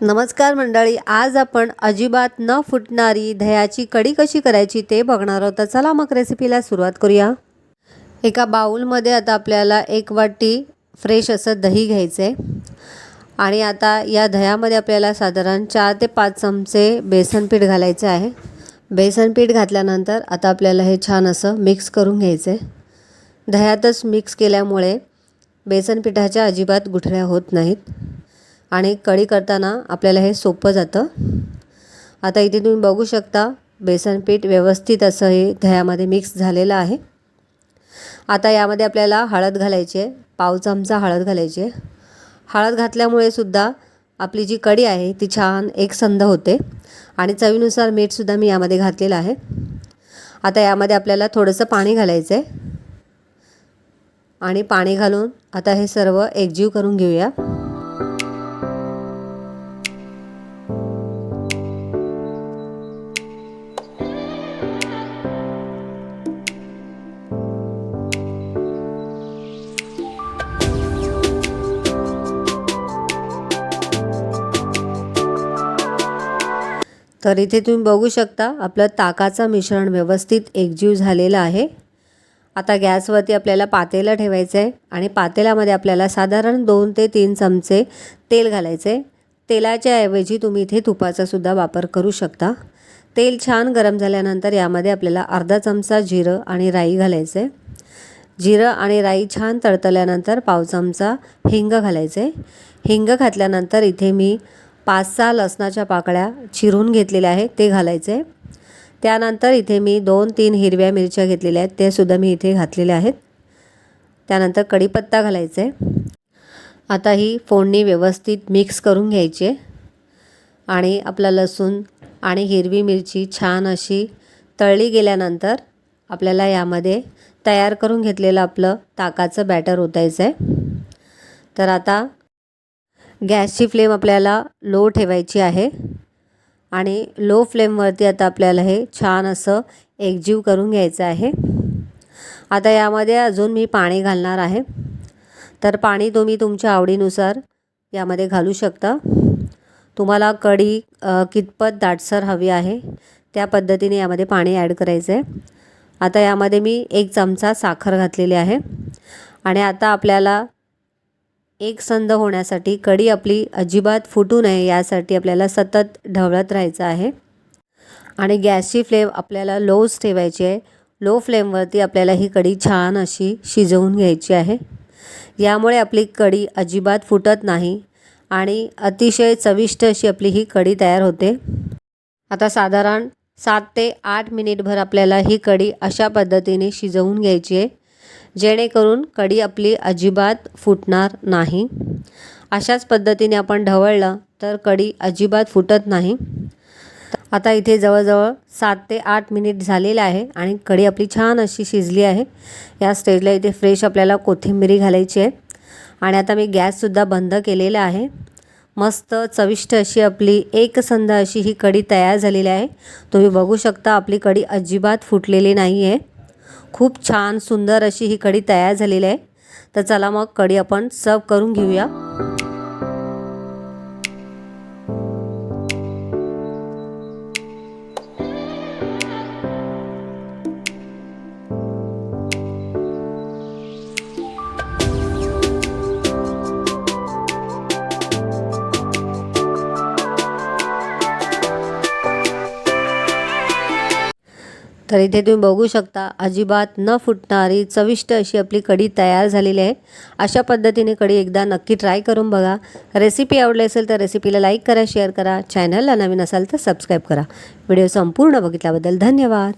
नमस्कार मंडळी आज आपण अजिबात न फुटणारी दह्याची कढी कशी करायची ते बघणार आहोत. तर चला मग रेसिपीला सुरुवात करूया. एका बाऊलमध्ये आता आपल्याला एक वाटी फ्रेश असं दही घ्यायचं आहे आणि आता या दह्यामध्ये आपल्याला साधारण चार ते पाच चमचे बेसन पीठ घालायचं आहे. बेसन पीठ घातल्यानंतर आता आपल्याला हे छान असं मिक्स करून घ्यायचं आहे दह्यातच मिक्स केल्यामुळे बेसन पिठाच्या अजिबात गुठळ्या होत नाहीत. आणि कढी करताना आपल्याला हे सोपं जातं. आता इथे तुम्ही बघू शकता बेसन पीठ व्यवस्थित असं हे दह्यामध्ये मिक्स झालेलं आहे. आता यामध्ये आपल्याला हळद घालायची आहे पाव चमचा हळद घालायची आहे. हळद घातल्यामुळे सुद्धा आपली जी कढी आहे ती छान एकसंध होते आणि चवीनुसार मीठसुद्धा मी यामध्ये घातलेलं आहे. आता यामध्ये आपल्याला थोडंसं पाणी घालायचं आहे. आणि पाणी घालून आता हे सर्व एकजीव करून घेऊया. तर इथे तुम्ही बघू शकता आपलं ताकाचं मिश्रण व्यवस्थित एकजीव झालेलं आहे. आता गॅसवरती आपल्याला पातेलं ठेवायचं आहे आणि पातेल्यामध्ये आपल्याला साधारण दोन ते तीन चमचे तेल घालायचे आहे तेलाच्या ऐवजी तुम्ही इथे तुपाचासुद्धा वापर करू शकता. तेल छान गरम झाल्यानंतर यामध्ये आपल्याला अर्धा चमचा जिरं आणि राई घालायचं आहे जिरं आणि राई छान तळतल्यानंतर पाव चमचा हिंग घालायचे हिंग घातल्यानंतर इथे मी पाच सहा लसणाच्या पाकळ्या चिरून घेतलेल्या आहेत ते घालायचे. त्यानंतर इथे मी दोन तीन हिरव्या मिरच्या घेतलेल्या आहेत ते सुद्धा मी इथे घातलेल्या आहेत. त्यानंतर कढीपत्ता घालायचा. आहे आता ही फोडणी व्यवस्थित मिक्स करून घ्यायची. आहे आणि आपला लसूण आणि हिरवी मिरची छान अशी तळली गेल्यानंतर आपल्याला यामध्ये तयार करून घेतलेलं आपलं ताकाचं बॅटर ओतायचं आहे तर आता गॅसची फ्लेम आपल्याला लो ठेवायची आहे. आणि लो फ्लेमवरती आता आपल्याला हे छान असं एकजीव करून घ्यायचं आहे. आता यामध्ये अजून मी पाणी घालणार आहे. तर पाणी तुम्ही तुमच्या आवडीनुसार यामध्ये घालू शकता. तुम्हाला कढी कितपत दाटसर हवी आहे त्या पद्धतीने यामध्ये पाणी ॲड करायचं आहे. आता यामध्ये मी एक चमचा साखर घातलेली आहे. आणि आता आपल्याला एक संद होण्यासाठी कढी आपली अजिबात फुटू नये यासाठी आपल्याला सतत ढवळत राहायचं आहे. आणि गॅसची फ्लेम आपल्याला लोच ठेवायची आहे. लो फ्लेमवरती आपल्याला ही कढी छान अशी शिजवून घ्यायची आहे. यामुळे आपली कढी अजिबात फुटत नाही आणि अतिशय चविष्ट अशी आपली ही कढी तयार होते. आता साधारण सात ते आठ मिनिटभर आपल्याला ही कढी अशा पद्धतीने शिजवून घ्यायची आहे. जेणेकरून कढी आपली अजिबात फुटणार नाही. अशाच पद्धतीने आपण ढवळलं तर कढी अजिबात फुटत नाही. आता इथे जवळजवळ सात ते आठ मिनिट झालेले आहे आणि कढी आपली छान अशी शिजली आहे. या स्टेजला इथे फ्रेश आपल्याला कोथिंबिरी घालायची आहे. आणि आता मी गॅससुद्धा बंद केलेला आहे. मस्त चविष्ट अशी आपली एकसंध अशी ही कढी तयार झालेली आहे. तुम्ही बघू शकता आपली कढी अजिबात फुटलेली नाही आहे खूप छान सुंदर अशी ही कढी तयार झालेली आहे. तर चला मग कढी आपण सर्व करून घेऊया. तर इथे तुम्ही बघू शकता अजिबात न फुटणारी चविष्ट अशी आपली कढी तयार झालेली आहे. अशा पद्धतीने कढी एकदा नक्की ट्राय करून बघा. रेसिपी आवडली असेल तर रेसिपीला लाईक करा शेअर करा. चॅनलला नवीन असाल तर सबस्क्राईब करा. व्हिडिओ संपूर्ण बघितल्याबद्दल धन्यवाद.